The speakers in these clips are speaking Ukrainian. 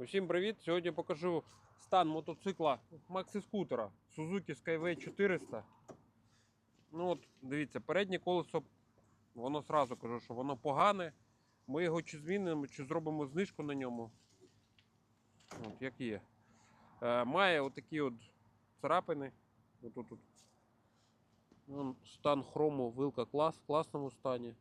Усім привіт! Сьогодні покажу стан мотоцикла Максі-скутера Suzuki Skyway 400. Ну от, дивіться, переднє колесо, воно сразу кажу, що воно погане. Ми його чи змінимо, чи зробимо знижку на ньому. От, як є. Е, має отакі от царапини. Отут, тут. Вон Стан хрому, вилка клас, в класному стані.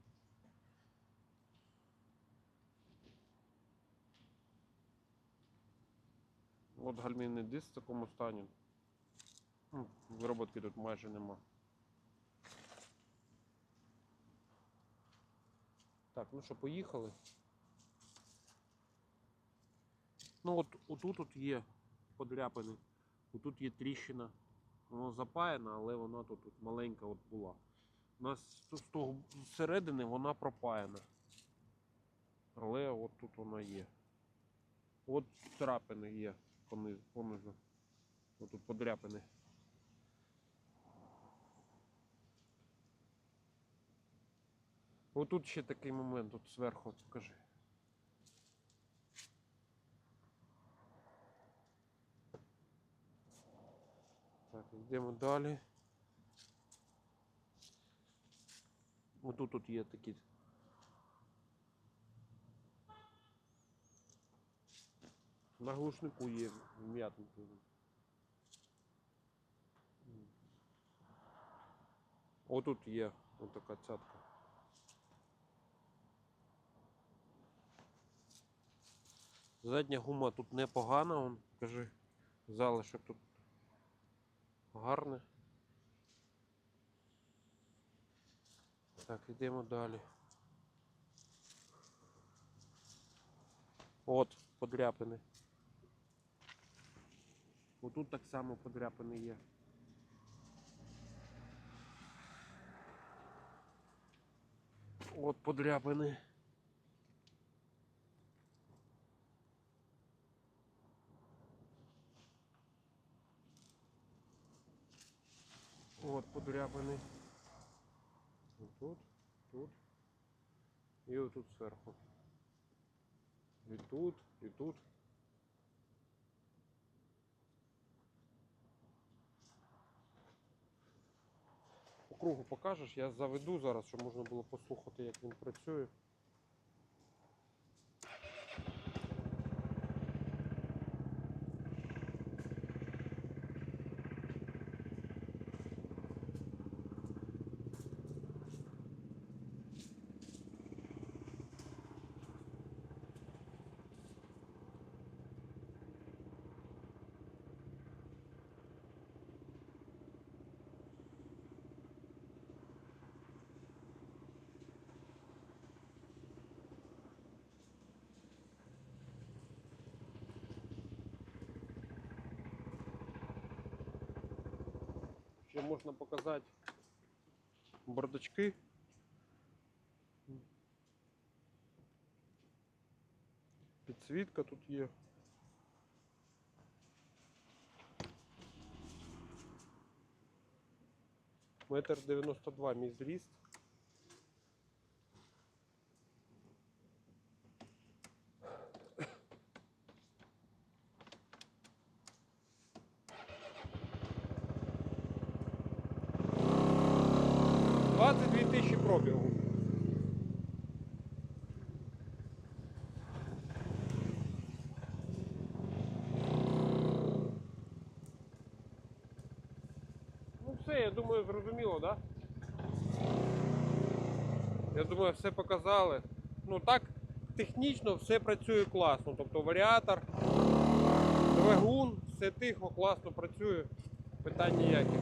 От гальмівний диск в такому стані. Ну, Вироботки тут майже нема. Так, ну що, поїхали. Ну от отут от є подряпини. Отут є тріщина. Воно запаяна, але вона тут, тут маленька от була. У нас з того зсередини вона пропаяна. Але от тут вона є. От царапини є понизу. понизу. От подряпини. Отут ще такий момент, от зверху покажи. Так, йдемо далі. Отут тут є такі. На глушнику є вм'ятинки. Отут є отака цятка. Задня гума тут непогана, он, кажи, залишок тут гарне. Так, йдемо далі. От, подряпини. Отут так само подряпини є. От подряпини. От подряпини. Тут, тут. І отут зверху. І тут, і тут. Кругу покажеш, я заведу зараз, щоб можна було послухати, як він працює. Ще можна показати бардачки. Підсвітка тут є. Метр дев'яносто два мій зріст. Двадцять дві тисячі пробігу. Ну все, я думаю, зрозуміло, так? Да? Я думаю, все показали. Ну так, технічно все працює класно. Тобто варіатор, двигун, все тихо, класно працює. Питань ніяких.